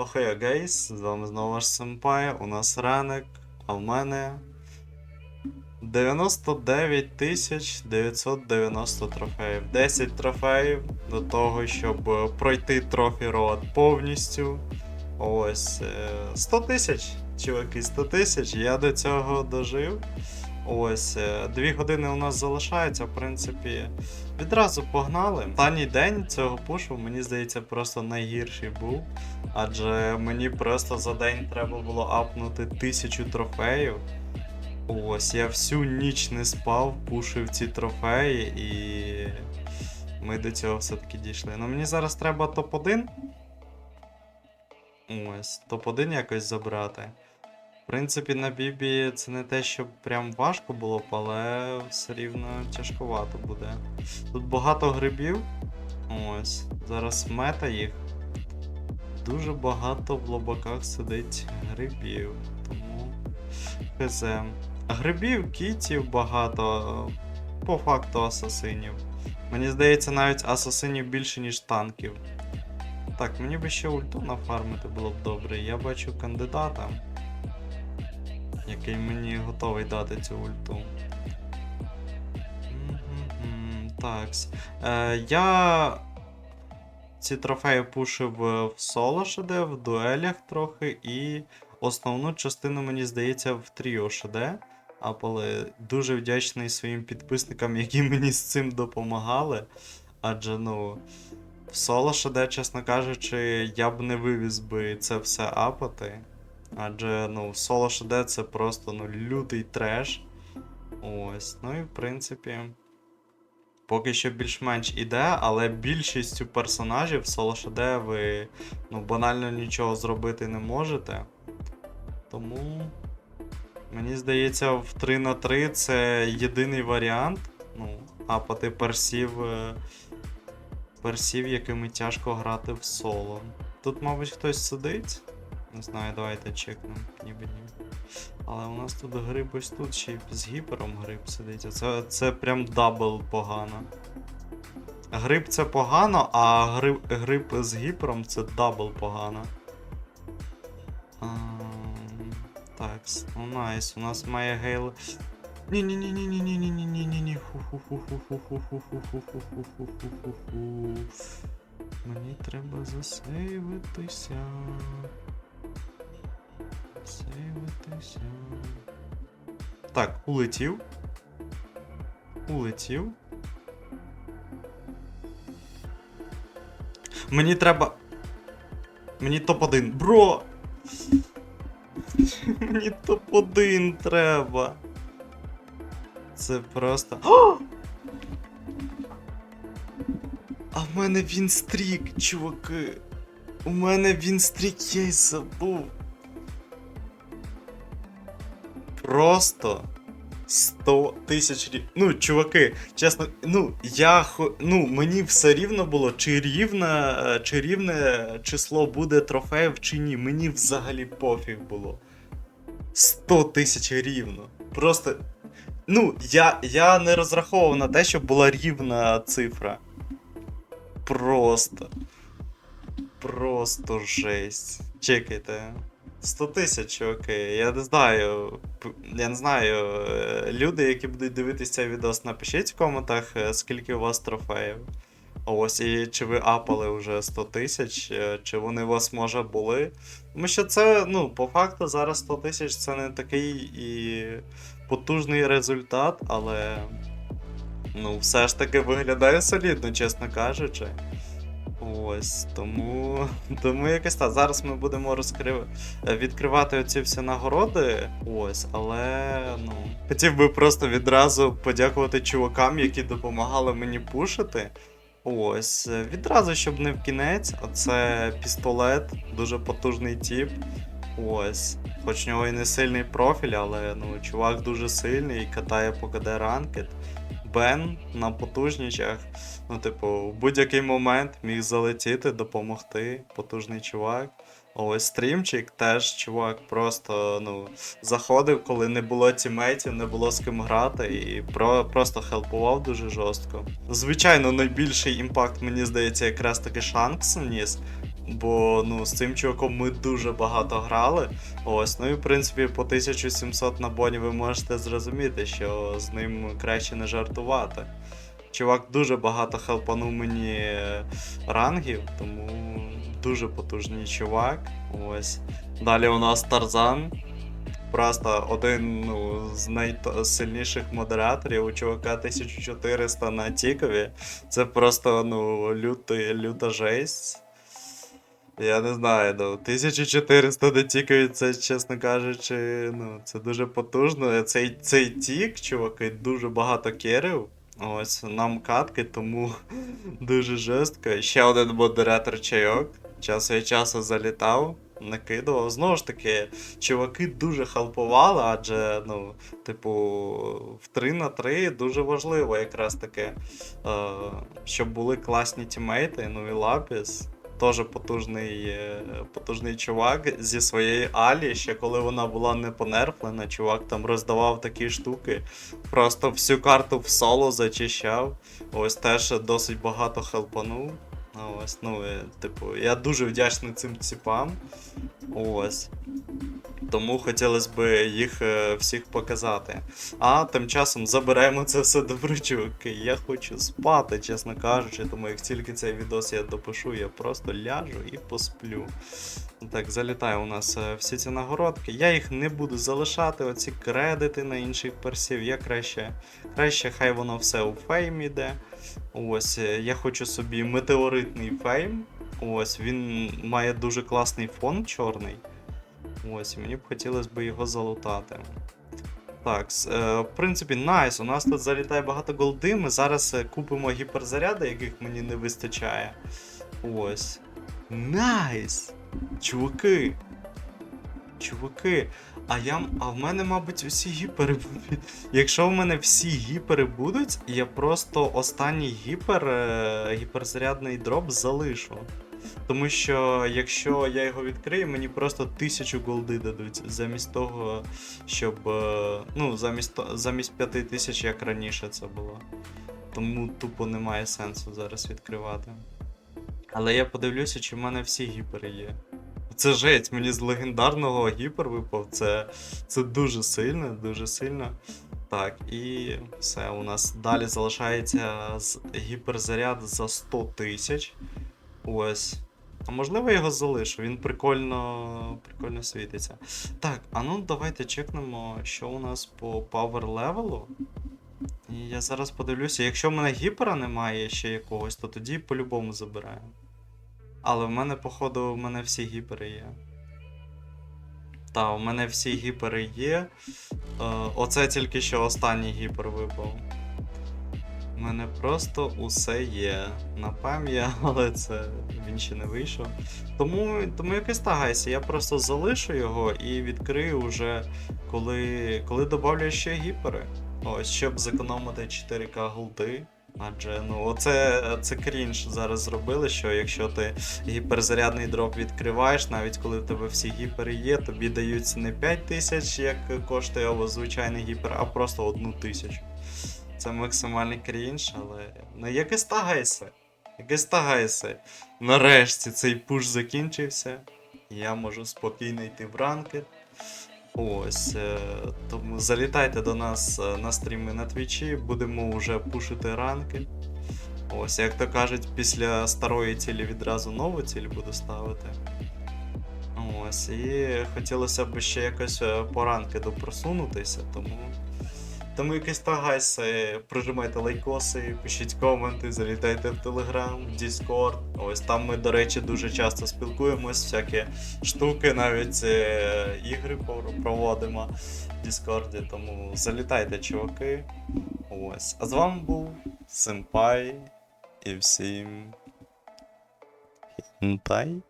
Охайо гейс, з вами знову ваш Сенпай, у нас ранок, а в мене 99 тисяч 990 трофеїв. 10 трофеїв до того, щоб е, пройти трофі роад повністю. Ось е, 100 тисяч, чуваки, 100 тисяч, я до цього дожив. Ось, е, дві години у нас залишається, в принципі, відразу погнали. Останній день цього пушу, мені здається, просто найгірший був. Адже мені просто за день треба було апнути тисячу трофеїв. Ось, я всю ніч не спав, пушив ці трофеї, і ми до цього все-таки дійшли. Ну мені зараз треба топ-1. Ось, топ-1 якось забрати. В принципі, на Бібі це не те, що прям важко було б, але все рівно тяжкувато буде. Тут багато грибів. Ось, зараз мета їх. Дуже багато в лобаках сидить грибів, тому хз. Грибів, кітів багато, по факту асасинів. Мені здається, навіть асасинів більше, ніж танків. Так, мені би ще ульту нафармити було б добре. Я бачу кандидата, який мені готовий дати цю ульту. Такс. Е, я ці трофеї пушив в соло ШД, в дуелях трохи, і основну частину, мені здається, в тріо ШД. Але дуже вдячний своїм підписникам, які мені з цим допомагали. Адже, ну, в соло ШД, чесно кажучи, я б не вивіз би це все апати. Адже, ну, соло ШД це просто ну, лютий треш. Ось. Ну і в принципі. Поки що більш-менш іде, але більшістю персонажів в соло ШД ви ну, банально нічого зробити не можете. Тому. Мені здається, в 3 на 3 це єдиний варіант. Ну, апати персів. е, Персів, якими тяжко грати в соло. Тут, мабуть, хтось сидить. Не знаю, давайте чекнемо, ніби ні. Але у нас тут гриб ось тут ще й з гіпером гриб сидить. Це, це прям дабл погано. Гриб це погано, а гриб, гриб з гіпером це дабл погано. Ам, Так, ну найс, у нас має гейл. ні ні ні ні ні ні ні ні ні ні ні. Мені треба засейвитися. Сейвитися. Так, улетів. Улетів. Мені треба. Мені топ-1. Бро! Мені топ-1 треба. Це просто. О! А в мене він стрік, чуваки. У мене він стрік, я й забув. Просто 100 тисяч рів... Ну, чуваки, чесно, ну, я ну, мені все рівно було, чи рівне, е, чи рівне число буде трофеїв, чи ні. Мені взагалі пофіг було. 100 тисяч рівно. Просто. Ну, я, я не розраховував на те, щоб була рівна цифра. Просто. Просто жесть. Чекайте. 100 тисяч, окей. Я не знаю. Я не знаю. е, Люди, які будуть дивитися цей відос, напишіть в коментах, е, скільки у вас трофеїв. Ось, і чи ви апали вже 100 тисяч, е, чи вони у вас може були. Тому що це, ну, по факту, зараз 100 тисяч це не такий і потужний результат, але. Ну, все ж таки виглядає солідно, чесно кажучи. Ось, тому. Тому якось так. Зараз ми будемо розкрив... відкривати оці всі нагороди. Ось, але ну. Хотів би просто відразу подякувати чувакам, які допомагали мені пушити. Ось, відразу, щоб не в кінець, а це пістолет, дуже потужний тіп. Ось. Хоч в нього і не сильний профіль, але ну, чувак дуже сильний і катає по КД ранкет. Бен на потужнічах. Ну, типу, в будь-який момент міг залетіти, допомогти. Потужний чувак. Ось стрімчик теж чувак просто ну, заходив, коли не було тімейтів, не було з ким грати, і про, просто хелпував дуже жорстко. Звичайно, найбільший імпакт, мені здається, якраз таки Шанкс вніс. Бо ну, з цим чуваком ми дуже багато грали. Ось, ну і в принципі по 1700 на боні ви можете зрозуміти, що з ним краще не жартувати. Чувак дуже багато хелпанув мені е, рангів, тому дуже потужний чувак. Ось. Далі у нас Тарзан. Просто один ну, з найсильніших модераторів у чувака 1400 на Тікові. Це просто ну, лютий, люта жесть. Я не знаю, ну, 1400 на Тікові, це, чесно кажучи, ну, це дуже потужно. Цей, цей тік, чуваки, дуже багато керів. Ось нам катки, тому дуже жорстко. Ще один модератор чайок. Час від часу залітав, накидував. Знову ж таки, чуваки дуже халпували, адже, ну, типу, в 3 на 3 дуже важливо якраз таки, е, щоб були класні тімейти, ну і Лапіс. Теж потужний, е, потужний чувак зі своєї Алі, ще коли вона була не понерфлена, чувак там роздавав такі штуки. Просто всю карту в соло зачищав. Ось теж досить багато хелпанув. Ось, ну, е, типу, я дуже вдячний цим ціпам. Ось. Тому хотілося б їх е, всіх показати. А тим часом заберемо це все добре, чуваки. Я хочу спати, чесно кажучи, тому як тільки цей відос я допишу, я просто ляжу і посплю. Так, залітає у нас е, всі ці нагородки. Я їх не буду залишати, оці кредити на інших персів. Я краще, краще хай воно все у фейм іде. Ось, е, я хочу собі метеоритний фейм. Ось, він має дуже класний фон чорний. Ось, мені б хотілося б його залутати. Так, е, в принципі, найс. У нас тут залітає багато голди. Ми зараз е, купимо гіперзаряди, яких мені не вистачає. Ось. Найс! Чуваки! Чуваки, а я, а в мене, мабуть, усі гіпери будуть. Якщо в мене всі гіпери будуть, я просто останній гіпер, е, гіперзарядний дроп залишу. Тому що якщо я його відкрию, мені просто тисячу голди дадуть, замість того, щоб. е, Ну, замість, замість п'яти тисяч, як раніше це було. Тому тупо немає сенсу зараз відкривати. Але я подивлюся, чи в мене всі гіпери є. Це жесть, мені з легендарного гіпер випав. Це, це дуже сильно, дуже сильно. Так, і все, у нас далі залишається гіперзаряд за 100 тисяч. Ось. А можливо, його залишу, він прикольно, прикольно світиться. Так, а ну давайте чекнемо, що у нас по павер левелу. І я зараз подивлюся, якщо в мене гіпера немає ще якогось, то тоді по-любому забираємо. Але в мене, походу, в мене всі гіпери є. Та, у мене всі гіпери є. Е, оце тільки що останній гіпер випав. У мене просто усе є на пам'ять, але це він ще не вийшов. Тому, тому якось тагайся, я просто залишу його і відкрию вже, коли, коли добавлю ще гіпери. Ось, щоб зекономити 4К голди. Адже ну оце це крінж зараз зробили, що якщо ти гіперзарядний дроп відкриваєш, навіть коли в тебе всі гіпери є, тобі дають не 5 тисяч, як коштує або звичайний гіпер, а просто одну тисячу. Це максимальний крінж, але ну якось тагайся. Якось тагайся. Нарешті цей пуш закінчився. Я можу спокійно йти в ранки. Ось. е, Тому залітайте до нас е, на стріми на твічі, будемо вже пушити ранки. Ось, як то кажуть, після старої цілі відразу нову ціль буду ставити. Ось, і хотілося б ще якось е, по ранки допросунутися, тому. Тому якийсь тагайся, прожимайте лайкоси, пишіть коменти, залітайте в в Discord. Ось там ми, до речі, дуже часто спілкуємось, всякі штуки, навіть е, ігри проводимо в Діскорді. Тому залітайте, чуваки. Ось. А з вами був Сенпай і всім. Хінтай.